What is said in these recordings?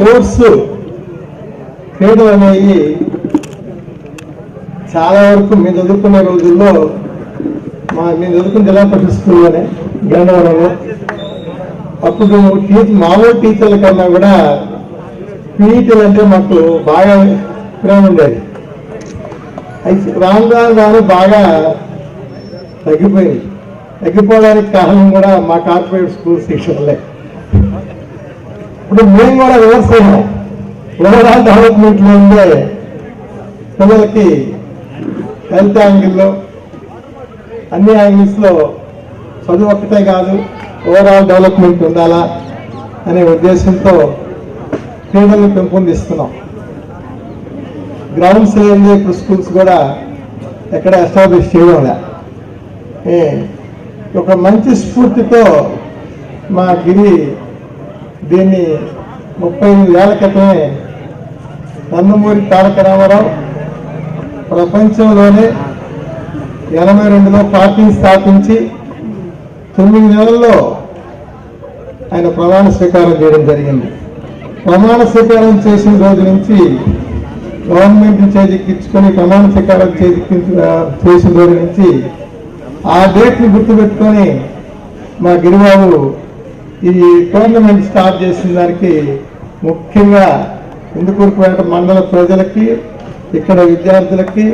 Sports క్రీడలు అనేవి చాలా వరకు మేము చదువుకునే రోజుల్లో మా మేము చదువుకున్న జిల్లా పరిషత్ స్కూల్లోనే గండవరంలో అప్పుడు టీచర్ మామూలు టీచర్ల కన్నా కూడా పీఈటీలు అంటే మాకు బాగా ప్రేమ ఉండేది. అయితే రాను రాను రాను బాగా తగ్గిపోయింది. తగ్గిపోవడానికి కారణం కూడా మా కార్పొరేట్ స్కూల్ శిక్షణలే. ఇప్పుడు మేము కూడా రివర్స్ ఓవరాల్ డెవలప్మెంట్లో ఉండే పిల్లలకి హెల్త్ యాంగిల్లో అన్ని యాంగిల్స్లో చదువు ఒక్కటే కాదు ఓవరాల్ డెవలప్మెంట్ ఉండాలా అనే ఉద్దేశంతో క్రీడలు పెంపొందిస్తున్నాం. గ్రౌండ్స్ లేని ఇప్పుడు స్కూల్స్ కూడా ఎక్కడ ఎస్టాబ్లిష్ చేయడం ఏ, ఒక మంచి స్ఫూర్తితో మా గిరి దీన్ని ముప్పై ఎనిమిది ఏళ్ళ క్రితమే నందమూరి తారక రామారావు ప్రపంచంలోనే ఎనభై రెండులో పార్టీని స్థాపించి తొమ్మిది నెలల్లో ఆయన ప్రమాణ స్వీకారం చేయడం జరిగింది. ప్రమాణ స్వీకారం చేసిన రోజు నుంచి గవర్నమెంట్ చేజిక్కించుకొని ప్రమాణ స్వీకారం చేజిక్కించు చేసిన రోజు నుంచి ఆ డేట్ని గుర్తుపెట్టుకొని మా గిరిబాబు ఈ టోర్నమెంట్ స్టార్ట్ చేసిన దానికి ముఖ్యంగా ఇందుకూరుపేట మండల ప్రజలకి ఇక్కడ విద్యార్థులకి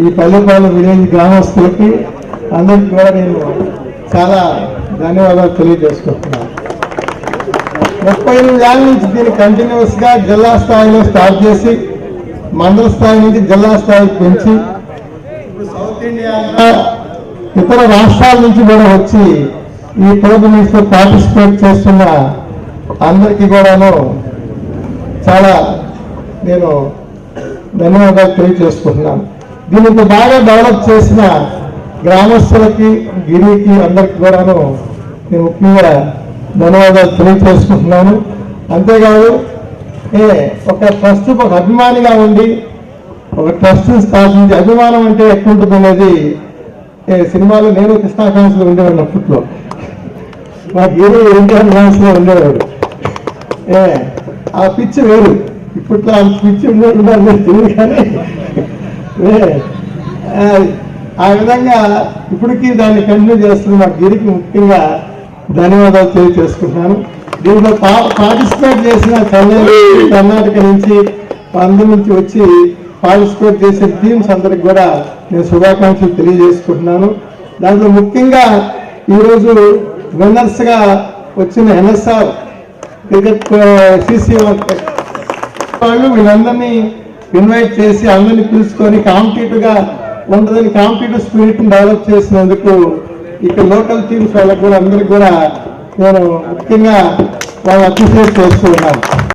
ఈ పల్లెపాలెం విలేజ్ గ్రామస్తులకి అందరికీ కూడా నేను చాలా ధన్యవాదాలు తెలియజేసుకుంటున్నాను. ముప్పై ఎనిమిది ఏళ్ళ నుంచి దీన్ని కంటిన్యూస్గా జిల్లా స్థాయిలో స్టార్ట్ చేసి మండల స్థాయి నుంచి జిల్లా స్థాయికి పెంచి ఇప్పుడు సౌత్ ఇండియా ఇతర రాష్ట్రాల నుంచి కూడా వచ్చి ఈ టోర్నమెంట్స్లో పార్టిసిపేట్ చేస్తున్న అందరికీ కూడాను చాలా నేను ధన్యవాదాలు తెలియజేసుకుంటున్నాను. దీనికి బాగా డెవలప్ చేసిన గ్రామస్తులకి గిరికి అందరికి కూడాను నేను ముఖ్యంగా ధన్యవాదాలు తెలియజేసుకుంటున్నాను. అంతేకాదు ఏ ఒక ట్రస్ట్ ఒక అభిమానిగా ఉండి ఒక ట్రస్ట్ స్థాపించి అభిమానం అంటే ఎక్కువ ఉంటుంది అనేది సినిమాలో నేను కృష్ణా ఫ్యాన్స్లో ఉండేవాడిని అప్పట్లో. మా హీరో ఎన్టీఆర్ ఫ్యాన్స్లో ఉండేవాడు. ఏ ఆ పిచ్చి వేరు. ఇప్పట్లో ఆ పిచ్చి ఉండేవాడు తెలియదు కానీ ఏ, ఆ, ఆ విధంగా ఇప్పటికీ దాన్ని కంటిన్యూ చేస్తున్న మా గిరికి ముఖ్యంగా ధన్యవాదాలు తెలియజేసుకుంటున్నాను దీంట్లో పా- పార్టిసిపేట్ చేసిన చెన్నై కర్ణాటక నుంచి అందరి నుంచి వచ్చి పార్టిసిపేట్ చేసే టీమ్స్ అందరికి కూడా నేను శుభాకాంక్షలు తెలియజేసుకుంటున్నాను. దాంట్లో ముఖ్యంగా ఈరోజు విన్నర్స్గా వచ్చిన ఎన్ఎస్ఆర్ క్రికెట్ సిసి వాళ్ళు వీళ్ళందరినీ ఇన్వైట్ చేసి అందరినీ పిలుచుకొని కాంపిటేటివ్గా ఉండదని ఉంటుందని కాంపిటేటివ్ స్పిరిట్ని డెవలప్ చేసినందుకు ఇక్కడ లోకల్ టీమ్స్ వాళ్ళకు కూడా అందరికి కూడా నేను ముఖ్యంగా వాళ్ళు అప్రిషియేట్ చేస్తూ ఉన్నాను.